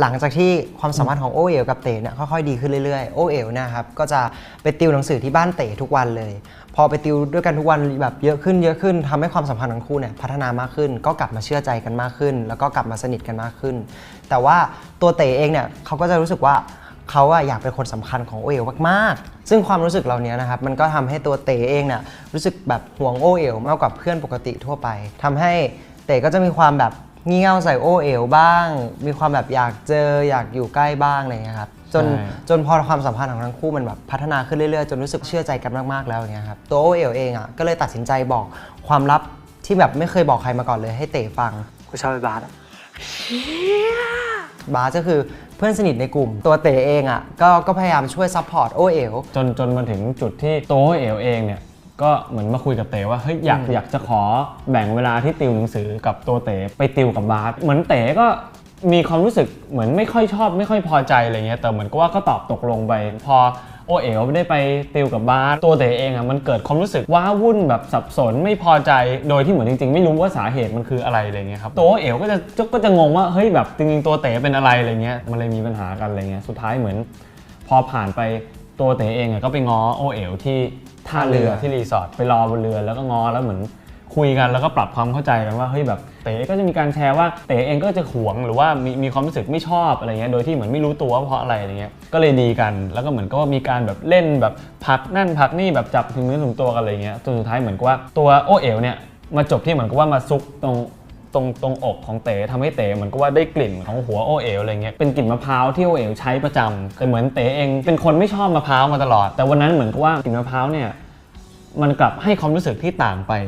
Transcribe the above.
หลังจากที่ความสัมพันธ์ของโอเอ๋วกับเต๋เนี่ยค่อยๆดีขึ้นเรื่อยๆโอเอ๋วเนะครับก็จะไปติวหนังสือที่บ้านเต๋ทุกวันเลย พอไปติวด้วยกันทุกวันแบบเยอะขึ้นเยอะขึ้นทำให้ความสัมพันธ์ของคู่เนี่ยพัฒนามากขึ้น ก็กลับมาเชื่อใจกันมากขึ้น แล้วก็กลับมาสนิทกันมากขึ้น แต่ว่าตัวเต๋เองเนี่ยเขาก็จะรู้สึกว่าเขาอะอยากเป็นคนสำคัญของโอเอ๋วมากๆ ซึ่งความรู้สึกเหล่านี้นะครับมันก็ทำให้ตัวเต๋เองเนี่ยรู้สึกแบบห่วงโอเอ๋วมากกว่าเพื่อนปกติทั่วไปทำให้เต๋ก็จะมีความแบบ งี่เง่าใส่โอเอ๋วบ้าง มีความแบบอยากเจออยากอยู่ใกล้บ้างอะไรอย่างเงี้ยครับจนใช่ จนพอความสัมพันธ์ของทั้งคู่มันแบบพัฒนาขึ้นเรื่อยๆ จนรู้สึกเชื่อใจกันมากๆแล้วอย่างเงี้ยครับตัวโอเอ๋วเองอะก็เลยตัดสินใจบอกความลับที่แบบไม่เคยบอกใครมาก่อนเลยให้เต๋ฟัง กูชอบไอ้บาสอะบาสก็คือเพื่อนสนิทในกลุ่ม ตัวเต๋เองอะก็ก็พยายามช่วยซัพพอร์ตโอเอ๋ว จนจนมาถึงจุดที่โตวเอ๋วเองเนี่ย ก็เหมือนมาคุยกับเต๋ว่าเฮ้ยอยากอยากจะขอแบ่งเวลาที่ติวหนังสือกับตัวเต๋ไปติวกับบาสเหมือนเต๋ก็มีความรู้สึกเหมือนไม่ค่อยชอบ ไม่ค่อยพอใจอะไรเงี้ยแต่เหมือนก็ว่าก็ตอบตกลงไป พอโอเอ๋วได้ไปติวกับบาสตัวเต๋เองอะมันเกิดความรู้สึกว้าวุ่นแบบสับสนไม่พอใจโดยที่เหมือนจริง ๆ ไม่รู้ว่าสาเหตุมันคืออะไรอะไรเงี้ยครับตัวโอเอ๋วก็จะก็จะงงว่าเฮ้ยแบบจริงๆตัวเต๋เป็นอะไรอะไรเงี้ยมันเลยมีปัญหากันอะไรเงี้ยสุดท้ายเหมือน พอผ่านไปตัวเต๋เองอะก็ไปง้อโอเอ๋วที่ ท่าเรือที่รีสอร์ทไปรอบนเรือแล้วก็งอแล้วเหมือนคุยกันแล้วก็ปรับความเข้าใจกันว่าเฮ้ยแบบเต๋ก็จะมีการแชร์ว่าเต๋เองก็จะหวงหรือว่ามีมีความรู้สึกไม่ชอบอะไรเงี้ยโดยที่เหมือนไม่รู้ตัวว่าเพราะอะไรอะไรเงี้ยก็เลยดีกัน แล้วก็เหมือนก็มีการแบบเล่นแบบพักนั่นพักนี่แบบจับถึงเนื้อถึงตัวกันอะไรเงี้ยจนสุดท้ายเหมือนกับว่าตัวโอเอ๋วเนี่ยมาจบที่เหมือนกับว่ามาซุกตรง ตรงตรงอกของเต๋ทำให้เต๋เหมือนกับว่าได้กลิ่นของหัวโอเอ๋วอะไรเงี้ยเป็นกลิ่นมะพร้าวที่โอเอ๋วใช้ประจำแต่เหมือนเต๋เองเป็นคนไม่ชอบมะพร้าวมาตลอด แต่วันนั้นเหมือนกับว่ากลิ่นมะพร้าวเนี่ยมันกลับให้ความรู้สึกที่ต่างไป